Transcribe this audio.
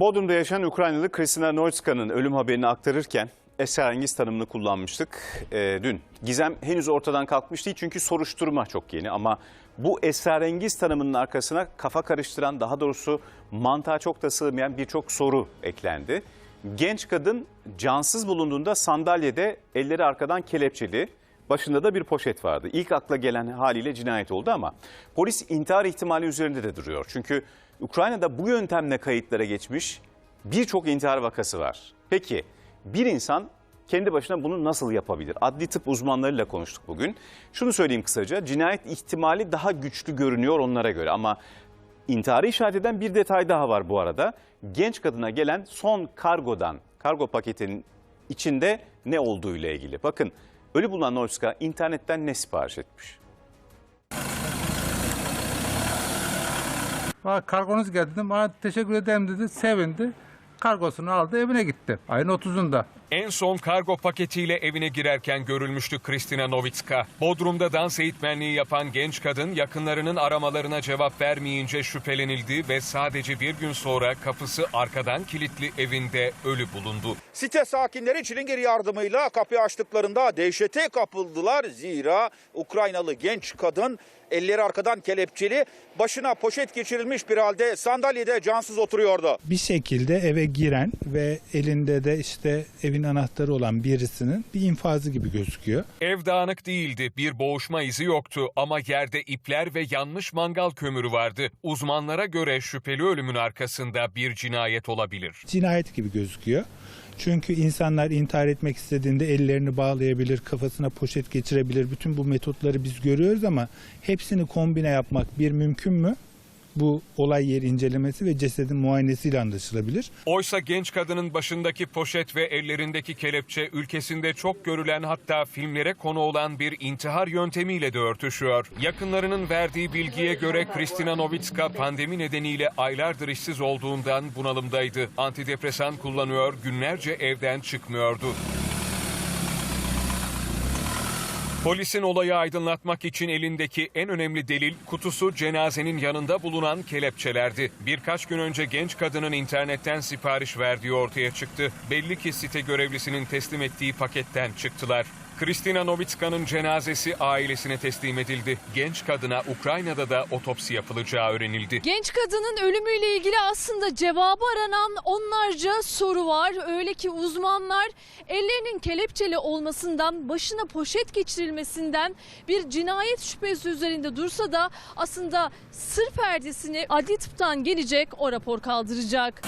Bodrum'da yaşayan Ukraynalı Kristina Noitska'nın ölüm haberini aktarırken esrarengiz tanımını kullanmıştık e, dün. Gizem henüz ortadan kalkmış değil çünkü soruşturma çok yeni ama bu esrarengiz tanımının arkasına kafa karıştıran daha doğrusu mantığa çok da sığmayan birçok soru eklendi. Genç kadın cansız bulunduğunda sandalyede elleri arkadan kelepçeli, başında da bir poşet vardı. İlk akla gelen haliyle cinayet oldu ama polis intihar ihtimali üzerinde de duruyor. Çünkü Ukrayna'da bu yöntemle kayıtlara geçmiş birçok intihar vakası var. Peki bir insan kendi başına bunu nasıl yapabilir? Adli tıp uzmanlarıyla konuştuk bugün. Şunu söyleyeyim kısaca, cinayet ihtimali daha güçlü görünüyor onlara göre ama intiharı işaret eden bir detay daha var bu arada. Genç kadına gelen son kargodan, kargo paketinin içinde ne olduğu ile ilgili. Bakın ölü bulunan Norska internetten ne sipariş etmiş? Bana kargonuz geldi dedim. Bana teşekkür ederim dedi. Sevindi. Kargosunu aldı evine gitti. Ayın 30'unda. En son kargo paketiyle evine girerken görülmüştü Kristina Novitska. Bodrum'da dans eğitmenliği yapan genç kadın yakınlarının aramalarına cevap vermeyince şüphelenildi ve sadece bir gün sonra kapısı arkadan kilitli evinde ölü bulundu. Site sakinleri çilingir yardımıyla kapıyı açtıklarında dehşete kapıldılar. Zira Ukraynalı genç kadın elleri arkadan kelepçeli, başına poşet geçirilmiş bir halde sandalyede cansız oturuyordu. bir şekilde eve giren ve elinde de işte evin anahtarı olan birisinin bir infazı gibi gözüküyor. Ev dağınık değildi, bir boğuşma izi yoktu ama yerde ipler ve yanmış mangal kömürü vardı. Uzmanlara göre şüpheli ölümün arkasında bir cinayet olabilir. Cinayet gibi gözüküyor. Çünkü insanlar intihar etmek istediğinde ellerini bağlayabilir, kafasına poşet geçirebilir. Bütün bu metotları biz görüyoruz ama hepsini kombine yapmak bir mümkün mü? Bu olay yeri incelemesi ve cesedin muayenesiyle anlaşılabilir. Oysa genç kadının başındaki poşet ve ellerindeki kelepçe ülkesinde çok görülen hatta filmlere konu olan bir intihar yöntemiyle de örtüşüyor. Yakınlarının verdiği bilgiye göre Kristina Novitska pandemi nedeniyle aylardır işsiz olduğundan bunalımdaydı. Antidepresan kullanıyor, günlerce evden çıkmıyordu. Polisin olayı aydınlatmak için elindeki en önemli delil kutusu cenazenin yanında bulunan kelepçelerdi. Birkaç gün önce genç kadının internetten sipariş verdiği ortaya çıktı. Belli ki site görevlisinin teslim ettiği paketten çıktılar. Kristina Novitska'nın cenazesi ailesine teslim edildi. Genç kadına Ukrayna'da da otopsi yapılacağı öğrenildi. Genç kadının ölümüyle ilgili aslında cevabı aranan onlarca soru var. Öyle ki uzmanlar ellerinin kelepçeli olmasından, başına poşet geçirilmesinden bir cinayet şüphesi üzerinde dursa da aslında sır perdesini adli tıptan gelecek o rapor kaldıracak.